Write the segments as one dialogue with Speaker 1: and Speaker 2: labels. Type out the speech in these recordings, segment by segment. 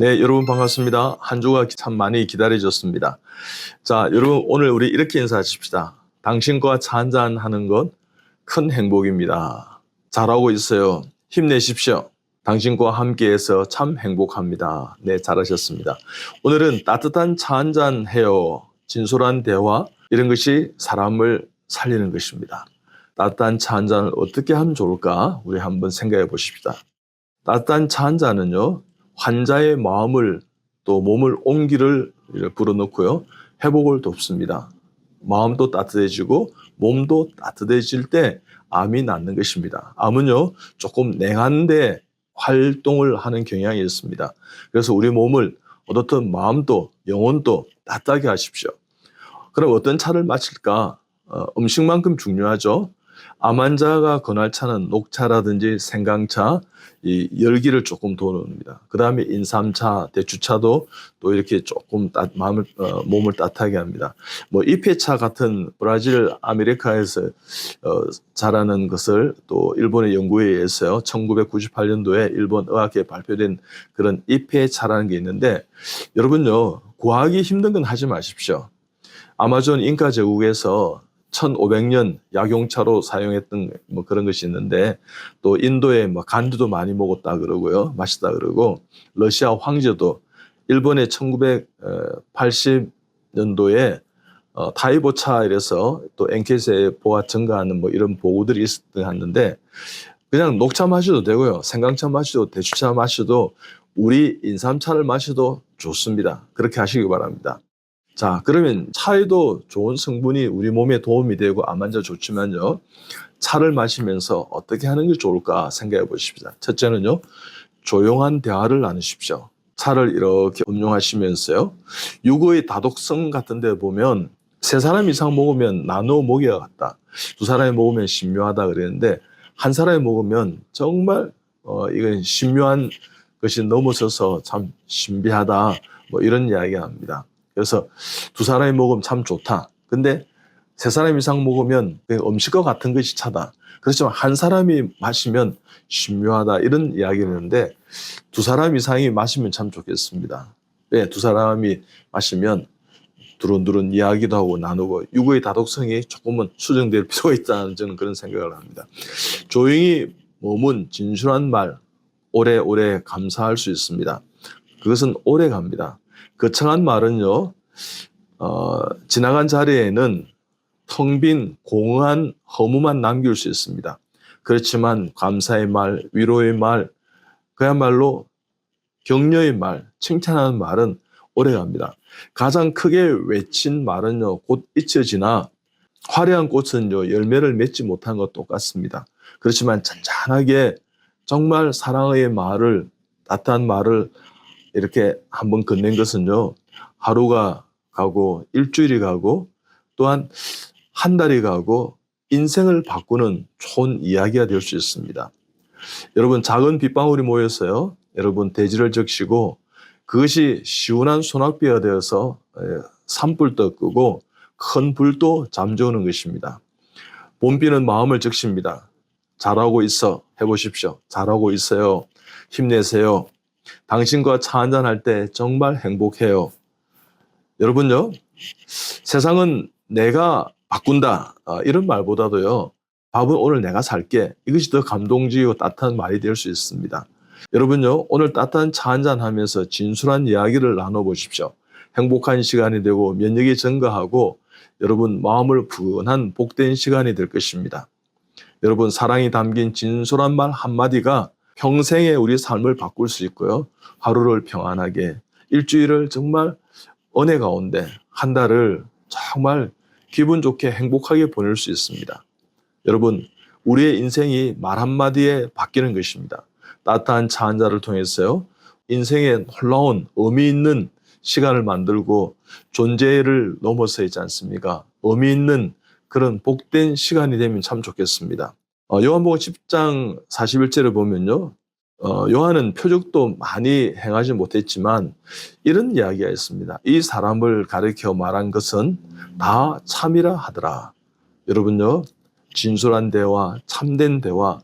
Speaker 1: 네, 여러분 반갑습니다. 한 주가 참 많이 기다려졌습니다. 자, 여러분 오늘 우리 이렇게 인사하십시다. 당신과 차 한잔 하는 건 큰 행복입니다. 잘하고 있어요. 힘내십시오. 당신과 함께해서 참 행복합니다. 네, 잘하셨습니다. 오늘은 따뜻한 차 한잔 해요. 진솔한 대화 이런 것이 사람을 살리는 것입니다. 따뜻한 차 한잔을 어떻게 하면 좋을까? 우리 한번 생각해 보십시다. 따뜻한 차 한잔은요. 환자의 마음을 또 몸을 온기를 불어넣고요. 회복을 돕습니다. 마음도 따뜻해지고 몸도 따뜻해질 때 암이 낫는 것입니다. 암은요. 조금 냉한데 활동을 하는 경향이 있습니다. 그래서 우리 몸을 어떻든 마음도 영혼도 따뜻하게 하십시오. 그럼 어떤 차를 마실까? 어, 음식만큼 중요하죠. 암 환자가 권할 차는 녹차라든지 생강차, 이 열기를 조금 도는입니다. 그 다음에 인삼차, 대추차도 또 이렇게 조금 따, 마음을 어, 몸을 따뜻하게 합니다. 뭐 이페차 같은 브라질 아메리카에서 어, 자라는 것을 또 일본의 연구에 의해서요. 1998년도에 일본 의학계에 발표된 그런 이페차라는 게 있는데 여러분요 구하기 힘든 건 하지 마십시오. 아마존 잉카 제국에서 1500년 약용차로 사용했던 뭐 그런 것이 있는데 또 인도에 뭐 간두도 많이 먹었다 그러고요. 맛있다 그러고 러시아 황제도 일본의 1980년도에 어, 타이보차 이래서 또 엔케세포가 증가하는 뭐 이런 보고들이 있었는데 그냥 녹차 마셔도 되고요. 생강차 마셔도 대추차 마셔도 우리 인삼차를 마셔도 좋습니다. 그렇게 하시기 바랍니다. 자, 그러면 차에도 좋은 성분이 우리 몸에 도움이 되고 암 환자 좋지만요. 차를 마시면서 어떻게 하는 게 좋을까 생각해 보십시다. 첫째는요. 조용한 대화를 나누십시오. 차를 이렇게 음용하시면서요. 육의 다독성 같은 데 보면 세 사람 이상 먹으면 나누어 먹여야 같다. 두 사람이 먹으면 신묘하다 그랬는데 한 사람이 먹으면 정말 어, 이건 신묘한 것이 넘어서서 참 신비하다. 뭐 이런 이야기 합니다. 그래서 두 사람이 먹으면 참 좋다. 근데 세 사람 이상 먹으면 음식과 같은 것이 차다. 그렇지만 한 사람이 마시면 신묘하다. 이런 이야기를 했는데 두 사람 이상이 마시면 참 좋겠습니다. 네, 두 사람이 마시면 두런두런 이야기도 하고 나누고 육의 다독성이 조금은 수정될 필요가 있다는 저는 그런 생각을 합니다. 조용히 머문 진솔한 말 오래오래 감사할 수 있습니다. 그것은 오래 갑니다. 거창한 말은요, 어, 지나간 자리에는 텅 빈 공허한 허무만 남길 수 있습니다. 그렇지만 감사의 말, 위로의 말, 그야말로 격려의 말, 칭찬하는 말은 오래 갑니다. 가장 크게 외친 말은요, 곧 잊혀지나 화려한 꽃은요, 열매를 맺지 못한 것 똑같습니다. 그렇지만 잔잔하게 정말 사랑의 말을, 따뜻한 말을 이렇게 한번 건넨 것은요, 하루가 가고 일주일이 가고 또한 한 달이 가고 인생을 바꾸는 좋은 이야기가 될 수 있습니다. 여러분, 작은 빗방울이 모여서요, 여러분 대지를 적시고 그것이 시원한 소낙비가 되어서 산불도 끄고 큰 불도 잠재우는 것입니다. 봄비는 마음을 적십니다. 잘하고 있어. 해보십시오. 잘하고 있어요. 힘내세요. 당신과 차 한잔 할 때 정말 행복해요. 여러분요, 세상은 내가 바꾼다. 아, 이런 말보다도요, 밥은 오늘 내가 살게. 이것이 더 감동적이고 따뜻한 말이 될 수 있습니다. 여러분요, 오늘 따뜻한 차 한잔 하면서 진솔한 이야기를 나눠보십시오. 행복한 시간이 되고 면역이 증가하고 여러분 마음을 푸근한 복된 시간이 될 것입니다. 여러분 사랑이 담긴 진솔한 말 한마디가 평생의 우리 삶을 바꿀 수 있고요. 하루를 평안하게, 일주일을 정말 은혜 가운데, 한 달을 정말 기분 좋게 행복하게 보낼 수 있습니다. 여러분, 우리의 인생이 말 한마디에 바뀌는 것입니다. 따뜻한 차 한 잔을 통해서요. 인생에 놀라운 의미 있는 시간을 만들고 존재를 넘어서 있지 않습니까? 의미 있는 그런 복된 시간이 되면 참 좋겠습니다. 어, 요한복음 10장 41절을 보면요. 어, 요한은 표적도 많이 행하지 못했지만 이런 이야기가 있습니다. 이 사람을 가리켜 말한 것은 다 참이라 하더라. 여러분요. 진솔한 대화, 참된 대화,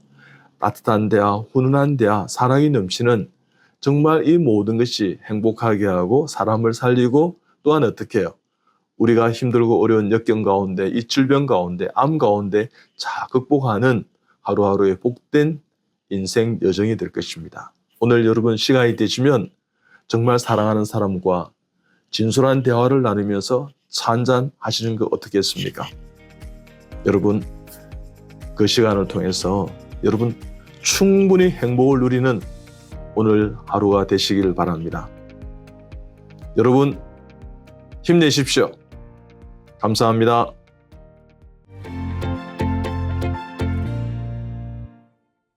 Speaker 1: 따뜻한 대화, 훈훈한 대화, 사랑이 넘치는 정말 이 모든 것이 행복하게 하고 사람을 살리고 또한 어떻게 해요? 우리가 힘들고 어려운 역경 가운데 이 질병 가운데 암 가운데 자 극복하는 하루하루의 복된 인생 여정이 될 것입니다. 오늘 여러분 시간이 되시면 정말 사랑하는 사람과 진솔한 대화를 나누면서 차 한잔 하시는 거 어떻겠습니까? 여러분 그 시간을 통해서 여러분 충분히 행복을 누리는 오늘 하루가 되시길 바랍니다. 여러분 힘내십시오. 감사합니다.